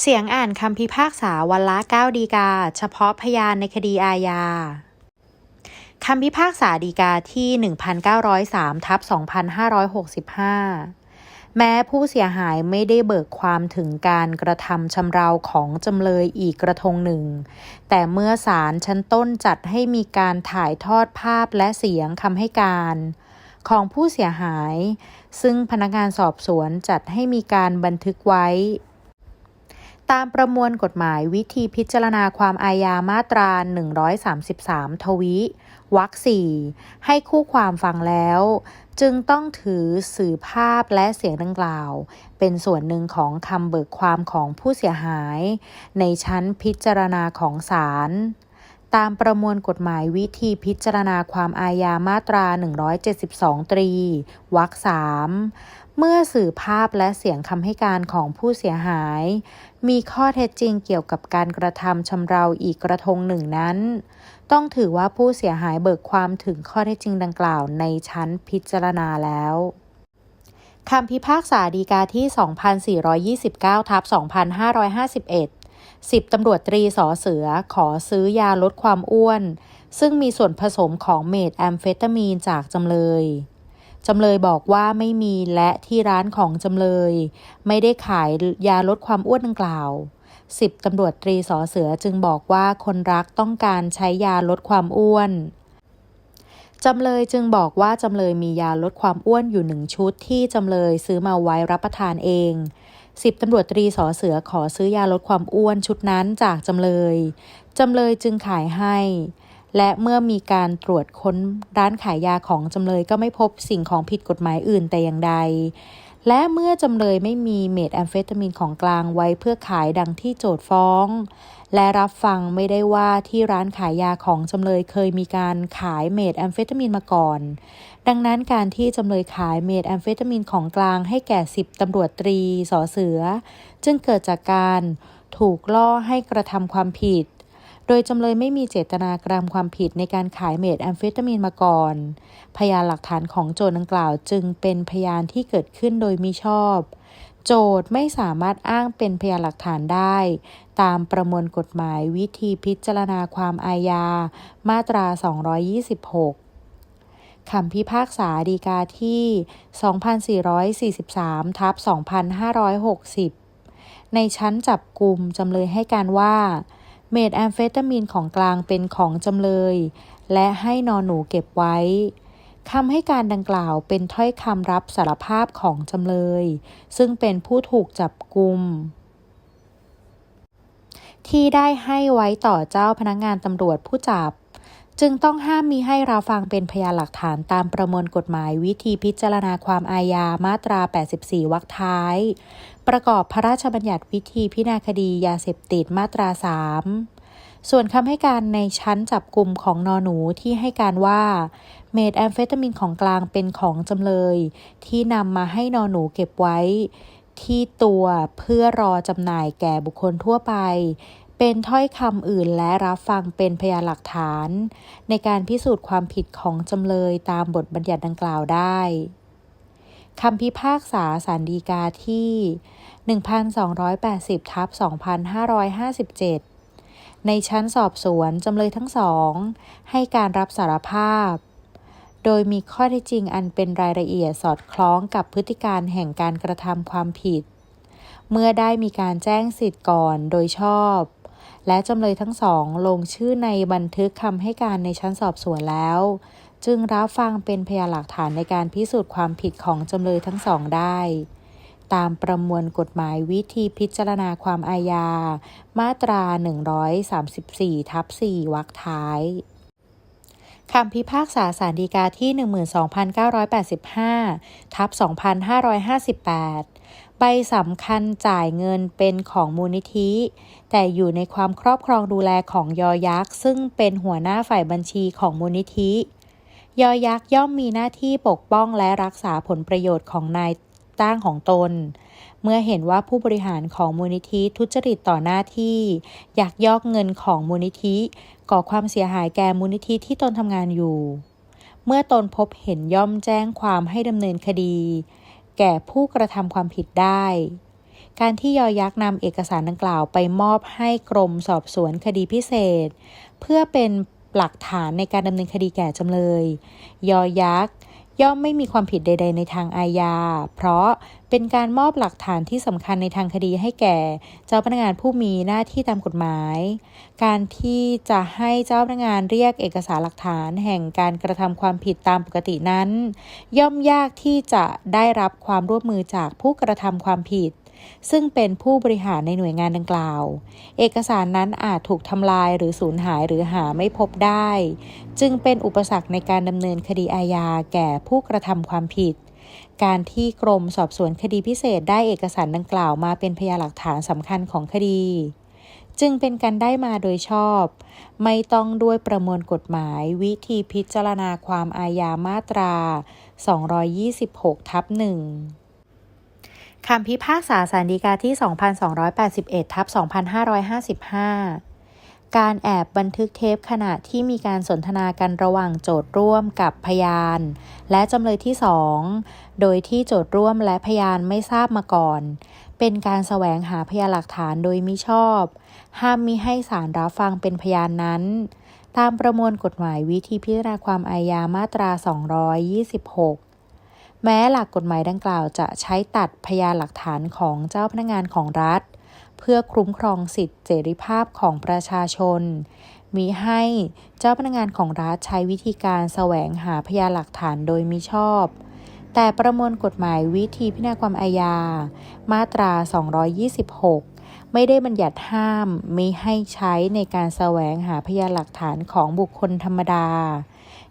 เสียงอ่านคำพิพากษาวันละ 9 ดีกา เฉพาะพยานในคดีอาญาคำพิพากษาดีกาที่ 1903ทับ2565 แม้ผู้เสียหายไม่ได้เบิกความถึงการกระทำชำเราของจำเลยอีกกระทงหนึ่ง แต่เมื่อศาลชั้นต้นจัดให้มีการถ่ายทอดภาพและเสียงคำให้การของผู้เสียหาย ซึ่งพนักงานสอบสวนจัดให้มีการบันทึกไว้ ตามประมวลกฎหมายวิธีพิจารณาความอาญามาตรา 133 ทวิวรรคสี่ให้คู่ความฟังแล้ว จึงต้องถือสื่อภาพและเสียงดังกล่าว เป็นส่วนหนึ่งของคำเบิกความของผู้เสียหาย ในชั้นพิจารณาของศาลตามประมวลกฎหมายวิธีพิจารณาความอาญามาตรา 172 ตรีวรรคสาม เมื่อสื่อภาพและเสียงคำให้การของผู้เสียหาย มีข้อเท็จจริงเกี่ยวกับการกระทำชำเราอีกกระทงหนึ่งนั้น ต้องถือว่าผู้เสียหายเบิกความถึงข้อเท็จจริงดังกล่าวในชั้นพิจารณาแล้วคำพิพากษาดีกาที่ 2429ทับ2551 10ตำรวจตรีสอเสือขอซื้อยาลดความอ้วน ซึ่งมีส่วนผสมของเมทแอมเฟตามีนจากจำเลย จำเลยบอกว่าไม่มีและที่ร้านของจำเลย ไม่ได้ขายยาลดความอ้วนดังกล่าวสิบตำรวจตรีสอเสือจึงบอกว่าคนรักต้องการใช้ยาลดความอ้วนจำเลยจึงบอกว่าจำเลยมียาลดความอ้วนอยู่หนึ่งชุดที่จำเลยซื้อมาไว้รับประทานเองสิบตำรวจตรีสอเสือขอซื้อยาลดความอ้วนชุดนั้นจากจำเลย จำเลยจึงขายให้ และเมื่อมีการตรวจค้นร้านขายยาของจำเลยก็ไม่พบสิ่งของผิดกฎหมายอื่นแต่อย่างใด และเมื่อจำเลยไม่มีเมทแอมเฟตามีนของกลางไว้เพื่อขายดังที่โจทฟ้อง และรับฟังไม่ได้ว่าที่ร้านขายยาของจำเลยเคยมีการขายเมทแอมเฟตามีนมาก่อน ดังนั้นการที่จำเลยขายเมทแอมเฟตามีนของกลางให้แก่สิบตำรวจตรีสอเสือ จึงเกิดจากการถูกล่อให้กระทำความผิด โดยจำเลยไม่มีเจตนากระทำความผิดในการขายเมทแอมเฟตามีนมาก่อน พยานหลักฐานของโจทย์ดังกล่าวจึงเป็นพยานที่เกิดขึ้นโดยมิชอบ โจทย์ไม่สามารถอ้างเป็นพยานหลักฐานได้ ตามประมวลกฎหมายวิธีพิจารณาความอาญา มาตรา 226คำพิพากษาดีกาที่ 2443 ทับ 2560 ในชั้นจับกลุ่มจำเลยให้การว่า เมทแอมเฟตามีนของกลางเป็นของจำเลย และให้นอนหนูเก็บไว้คำให้การดังกล่าวเป็นถ้อยคำรับสารภาพของจำเลย ซึ่งเป็นผู้ถูกจับกลุ่มที่ได้ให้ไว้ต่อเจ้าพนักงานตำรวจผู้จับ จึงต้องห้ามมีให้รับฟังเป็นพยานหลักฐานตามประมวลกฎหมายวิธีพิจารณาความอาญามาตรา 84 วรรคท้าย ประกอบพระราชบัญญัติวิธีพิจารณาคดียาเสพติดมาตรา 3 ส่วนคำให้การในชั้นจับกลุ่มของนอหนูที่ให้การว่า เมทแอมเฟตามีนของกลางเป็นของจำเลย ที่นำมาให้นอหนูเก็บไว้ ที่ตัวเพื่อรอจำหน่ายแก่บุคคลทั่วไป เป็นถ้อยคำอื่นและรับฟังเป็นพยานหลักฐาน ในการพิสูจน์ความผิดของจำเลยตามบทบัญญัติดังกล่าวได้คำพิพากษาสารดีกาที่ 1280ทับ2557 ในชั้นสอบสวนจำเลยทั้งสอง ให้การรับสารภาพ โดยมีข้อเท็จจริงอันเป็นรายละเอียดสอดคล้องกับพฤติการแห่งการกระทำความผิด เมื่อได้มีการแจ้งสิทธิ์ก่อนโดยชอบ และจำเลยทั้งสองลงชื่อในบันทึกคำให้การในชั้นสอบสวนแล้ว จึงรับฟังเป็นพยานหลักฐานในการพิสูจน์ความผิดของจำเลยทั้งสองได้ ตามประมวลกฎหมายวิธีพิจารณาความอาญา มาตรา 134 ทับ 4 วรรคท้ายคำพิพากษาสารดีกาที่ 12,985 ทับ 2558 ใบสำคัญจ่ายเงินเป็นของมูลนิธิ แต่อยู่ในความครอบครองดูแลของยอยักษ์ ซึ่งเป็นหัวหน้าฝ่ายบัญชีของมูลนิธิ ยอยักษ์ย่อมมีหน้าที่ปกป้องและรักษาผลประโยชน์ของนาย จ้างของตน เมื่อเห็นว่าผู้บริหารของมูลนิธิทุจริตต่อหน้าที่ อยากยอกเงินของมูลนิธิ ก่อความเสียหายแก่มูลนิธิที่ตนทำงานอยู่ เมื่อตนพบเห็นย่อมแจ้งความให้ดำเนินคดี แก่ผู้กระทำความผิดได้ การที่ยอยักษ์นำเอกสารดังกล่าวไปมอบให้กรมสอบสวนคดีพิเศษ เพื่อเป็นหลักฐานในการดำเนินคดีแก่จำเลย ยอยักษ์ ย่อมไม่มีความผิดใด ๆ ในทางอาญา เพราะเป็นการมอบหลักฐานที่สำคัญในทางคดีให้แก่ เจ้าพนักงานผู้มีหน้าที่ตามกฎหมาย การที่จะให้เจ้าพนักงานเรียกเอกสารหลักฐานแห่งการกระทำความผิดตามปกตินั้น ย่อมยากที่จะได้รับความร่วมมือจากผู้กระทำความผิด ซึ่งเป็นผู้บริหารในหน่วยงานดังกล่าว เอกสารนั้นอาจถูกทำลายหรือสูญหายหรือหาไม่พบได้ จึงเป็นอุปสรรคในการดำเนินคดีอาญาแก่ผู้กระทำความผิด การที่กรมสอบสวนคดีพิเศษได้เอกสารดังกล่าวมาเป็นพยานหลักฐานสำคัญของคดีจึงเป็นการได้มาโดยชอบ ไม่ต้องด้วยประมวลกฎหมายวิธีพิจารณาความอาญามาตรา 226 ทับหนึ่ง คำพิพากษาสารดีกาที่ 2281 ทับ 2555 การแอบบันทึกเทปขณะที่มีการสนทนากันระหว่างโจทย์ร่วมกับพยาน และจำเลยที่2โดยที่โจทย์ร่วมและพยานไม่ทราบมาก่อน เป็นการแสวงหาพยานหลักฐานโดยมิชอบ ห้ามมิให้ศาลรับฟังเป็นพยานนั้น ตามประมวลกฎหมายวิธีพิจารณาความอาญามาตรา 226 แม้หลักกฎหมายดังกล่าวจะใช้ตัดพยานหลักฐานของเจ้าพนักงานของรัฐ เพื่อคุ้มครองสิทธิเสรีภาพของประชาชน มีให้เจ้าพนักงานของรัฐใช้วิธีการแสวงหาพยานหลักฐานโดยมิชอบ แต่ประมวลกฎหมายวิธีพิจารณาความอาญา มาตรา 226ไม่ได้บัญญัติห้ามไม่ให้ใช้ในการแสวงหาพยานหลักฐานของบุคคลธรรมดา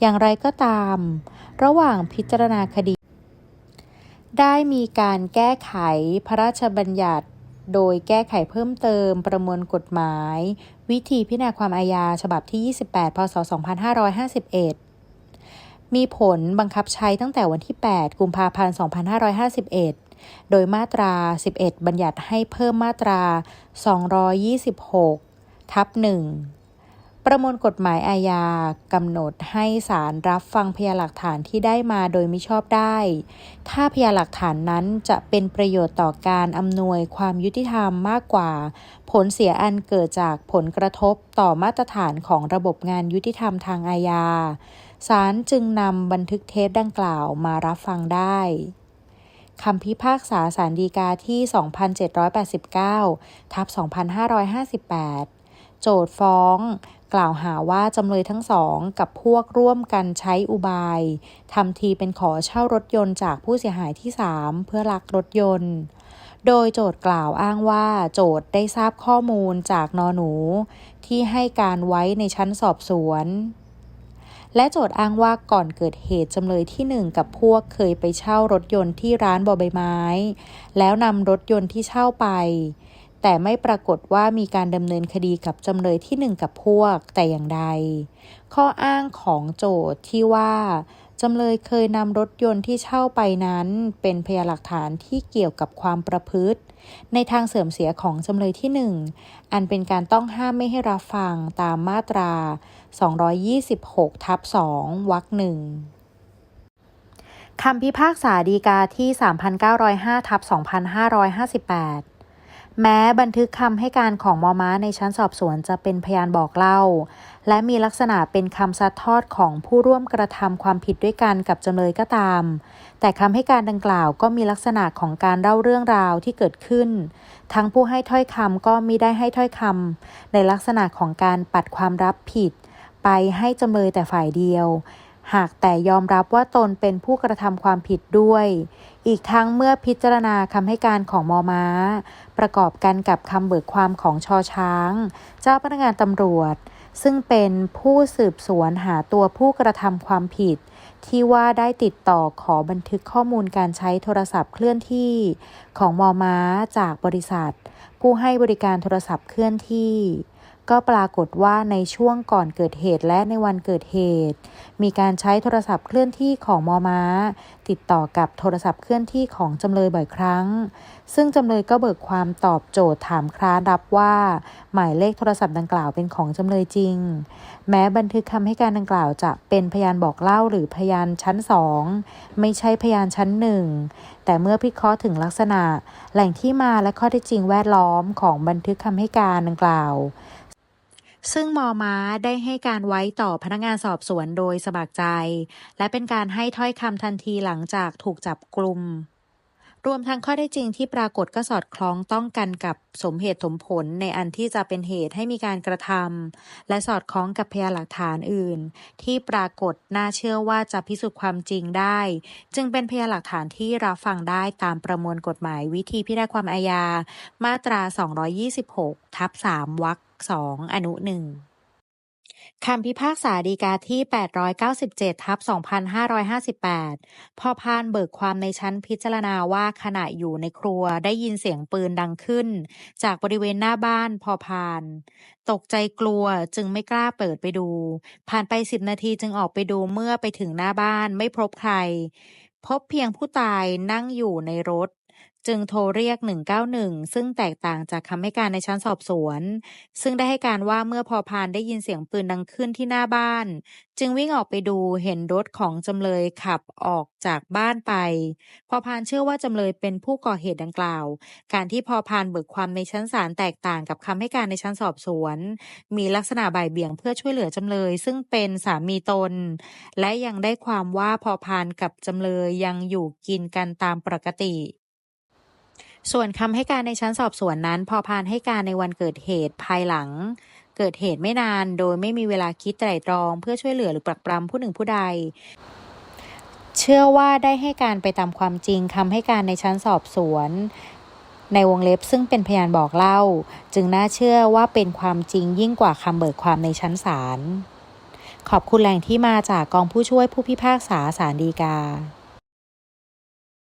อย่างไรก็ตาม ระหว่างพิจารณาคดี ได้มีการแก้ไขพระราชบัญญัติ โดยแก้ไขเพิ่มเติมประมวลกฎหมาย วิธีพิจารณาความอาญาฉบับที่ 28 พศ 2551 มีผลบังคับใช้ตั้งแต่วันที่ 8 กุมภาพันธ์ 2551 โดยมาตรา 11 บัญญัติให้เพิ่มมาตรา 226 ทับ1 ประมวลกฎหมายอาญากำหนดให้ศาลรับฟังพยานหลักฐานที่ได้มาโดยมิชอบได้ ถ้าพยานหลักฐานนั้นจะเป็นประโยชน์ต่อการอำนวยความยุติธรรมมากกว่า ผลเสียอันเกิดจากผลกระทบต่อมาตรฐานของระบบงานยุติธรรมทางอาญาศาลจึงนำบันทึกเทปดังกล่าวมารับฟังได้คำพิพากษาสารดีกาที่ 2789 ทับ 2558 โจทย์ฟ้อง กล่าวหาว่าจำเลยทั้งสองกับพวกร่วมกันใช้อุบายทำทีเป็นขอเช่ารถยนต์จากผู้เสียหายที่ 3 เพื่อลักรถยนต์ โดยโจทย์กล่าวอ้างว่าโจทย์ได้ทราบข้อมูลจากนอหนู ที่ให้การไว้ในชั้นสอบสวนและโจทย์อ้างว่าก่อนเกิดเหตุจำเลยที่หนึ่งกับพวกเคยไปเช่ารถยนต์ที่ร้านบอใบไม้ แล้วนำรถยนต์ที่เช่าไป แต่ไม่ปรากฏว่ามีการดำเนินคดีกับจำเลยที่หนึ่งกับพวกแต่อย่างใด ข้ออ้างของโจทย์ที่ว่าจำเลยเคยนำรถยนต์ที่เช่าไปนั้น เป็นพยานหลักฐานที่เกี่ยวกับความประพฤติ ในทางเสื่อมเสียของจำเลยที่หนึ่งอันเป็นการต้องห้ามไม่ให้รับฟังตามมาตรา 226 ทับ 2 วรรคหนึ่งคำพิพากษาดีกาที่ 3,905 ทับ 2,558 แม้บันทึกคำให้การของมอม้าในชั้นสอบสวนจะเป็นพยานบอกเล่า และมีลักษณะเป็นคำซัดทอดของผู้ร่วมกระทำความผิดด้วยกันกับจำเลยก็ตาม แต่คำให้การดังกล่าวก็มีลักษณะของการเล่าเรื่องราวที่เกิดขึ้น ทั้งผู้ให้ถ้อยคำก็มิได้ให้ถ้อยคำในลักษณะของการปัดความรับผิด ไปให้จำเลยแต่ฝ่ายเดียว หากแต่ยอมรับว่าตนเป็นผู้กระทำความผิดด้วย อีกทั้งเมื่อพิจารณาคำให้การของมอม้า ประกอบกันกับคำเบิกความของชอช้าง เจ้าพนักงานตำรวจ ซึ่งเป็นผู้สืบสวนหาตัวผู้กระทำความผิด ที่ว่าได้ติดต่อขอบันทึกข้อมูลการใช้โทรศัพท์เคลื่อนที่ของมอม้าจากบริษัท ผู้ให้บริการโทรศัพท์เคลื่อนที่ ก็ปรากฏว่าในช่วงก่อนเกิดเหตุและในวันเกิดเหตุ มีการใช้โทรศัพท์เคลื่อนที่ของมอม้า ติดต่อกับโทรศัพท์เคลื่อนที่ของจำเลยบ่อยครั้ง ซึ่งจำเลยก็เบิกความตอบโจทย์ถามค้านรับว่า หมายเลขโทรศัพท์ดังกล่าวเป็นของจำเลยจริง แม้บันทึกคำให้การดังกล่าวจะเป็นพยานบอกเล่าหรือพยานชั้นสองไม่ใช่พยานชั้นหนึ่งแต่เมื่อพิเคราะห์ถึงลักษณะ แหล่งที่มาและข้อเท็จจริงแวดล้อมของบันทึกคำให้การดังกล่าว ซึ่งมอม้าได้ให้การไว้ต่อพนักงานสอบสวนโดยสมัครใจ และเป็นการให้ถ้อยคำทันทีหลังจากถูกจับกลุ่มรวมทั้งข้อได้จริงที่ปรากฏก็สอดคล้องต้องกันกับสมเหตุสมผลในอันที่จะเป็นเหตุให้มีการกระทำและสอดคล้องกับพยานหลักฐานอื่น ที่ปรากฏน่าเชื่อว่าจะพิสูจน์ความจริงได้ จึงเป็นพยานหลักฐานที่รับฟังได้ตามประมวลกฎหมายวิธีพิจารณาความอาญามาตรา 226 ทับ 3 วรรค 2อนุ1คำพิพากษาฎีกาที่ 897 ทับ 2558 พอพานเบิกความในชั้นพิจารณาว่าขณะอยู่ในครัวได้ยินเสียงปืนดังขึ้น จากบริเวณหน้าบ้านพอพาน ตกใจกลัวจึงไม่กล้าเปิดไปดู ผ่านไป10นาทีจึงออกไปดูเมื่อไปถึงหน้าบ้านไม่พบใคร พบเพียงผู้ตายนั่งอยู่ในรถ จึงโทรเรียก 191 ซึ่งแตกต่างจากคำให้การในชั้นสอบสวน ซึ่งได้ให้การว่าเมื่อพอพานได้ยินเสียงปืนดังขึ้นที่หน้าบ้าน จึงวิ่งออกไปดูเห็นรถของจำเลยขับออกจากบ้านไป พอพานเชื่อว่าจำเลยเป็นผู้ก่อเหตุดังกล่าว การที่พอพานเบิกความในชั้นศาลแตกต่างกับคำให้การในชั้นสอบสวน มีลักษณะบ่ายเบี่ยงเพื่อช่วยเหลือจำเลย ซึ่งเป็นสามีตน และยังได้ความว่าพอพานกับจำเลยยังอยู่กินกันตามปกติ ส่วนคำให้การในชั้นสอบสวนนั้น พอพานให้การในวันเกิดเหตุภายหลัง เกิดเหตุไม่นาน โดยไม่มีเวลาคิดไตร่ตรอง เพื่อช่วยเหลือหรือปรักปรำผู้หนึ่งผู้ใด เชื่อว่าได้ให้การไปตามความจริงคำให้การในชั้นสอบสวน ในวงเล็บซึ่งเป็นพยานบอกเล่า จึงน่าเชื่อว่าเป็นความจริงยิ่งกว่าคำเบิกความในชั้นศาลขอบคุณแหล่งที่มาจากกองผู้ช่วยผู้พิพากษาศาลฎีกา